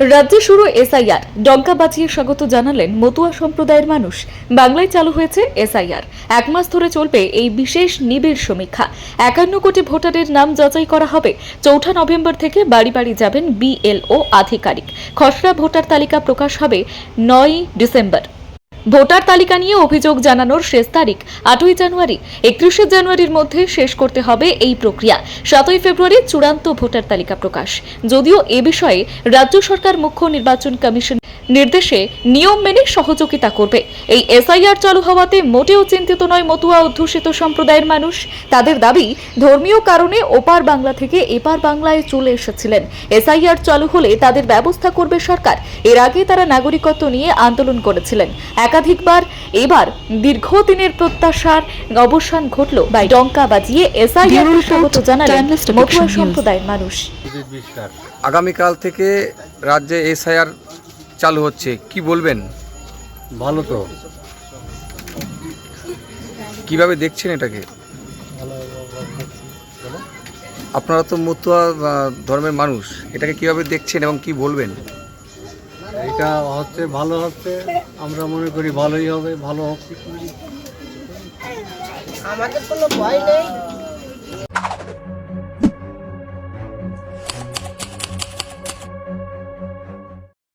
রাজ্যে শুরু এসআইআর। ডঙ্কা বাঁচিয়ে স্বাগত জানালেন মতুয়া সম্প্রদায়ের মানুষ। বাংলায় চালু হয়েছে এসআইআর। এক মাস ধরে চলবে এই বিশেষ নিবিড় সমীক্ষা। একান্ন কোটি ভোটারের নাম যাচাই করা হবে। চৌঠা নভেম্বর থেকে বাড়ি বাড়ি যাবেন বিএলও আধিকারিক। খসড়া ভোটার তালিকা প্রকাশ হবে নয় ডিসেম্বর। ভোটার তালিকা নিয়ে অভিযোগ জানানোর শেষ তারিখ, আটই জানুয়ারি। একত্রিশে জানুয়ারির মধ্যে শেষ করতে হবে এই প্রক্রিয়া। সাতই ফেব্রুয়ারি চূড়ান্ত ভোটার তালিকা প্রকাশ। যদিও এ বিষয়ে রাজ্য সরকার মুখ্য নির্বাচন কমিশন নির্দেশে নিয়ম মেনে সহযোগিতা করবে। এই এসআইআর চালু হওয়াতে মোটেও চিন্তিত নয় মতুয়া অধ্যুষিত সম্প্রদায়ের মানুষ। তাদের দাবি ধর্মীয় কারণে ওপার বাংলা থেকে এপার বাংলায় চলে এসেছিলেন। এসআইআর চালু হলে তাদের ব্যবস্থা করবে সরকার। এর আগে তারা নাগরিকত্ব নিয়ে আন্দোলন করেছিলেন। একাধিকবার এবার দীর্ঘদিনের প্রত্যাশার অবসান ঘটল। বাই ডঙ্কা বাজিয়ে এসআইআর স্বাগত জানালেন মতুয়া সম্প্রদায়ের মানুষ। আগামীকাল থেকে রাজ্যে এসআইআর চালু হচ্ছে কি বলবেন? ভালো তো। কীভাবে দেখছেন এটাকে? আপনারা তো মতুয়া ধর্মের মানুষ এটাকে কীভাবে দেখছেন এবং কি বলবেন? এটা হচ্ছে ভালো হচ্ছে আমরা মনে করি ভালোই হবে ভালো হোক। আমাদের কোনো ভয় নেই।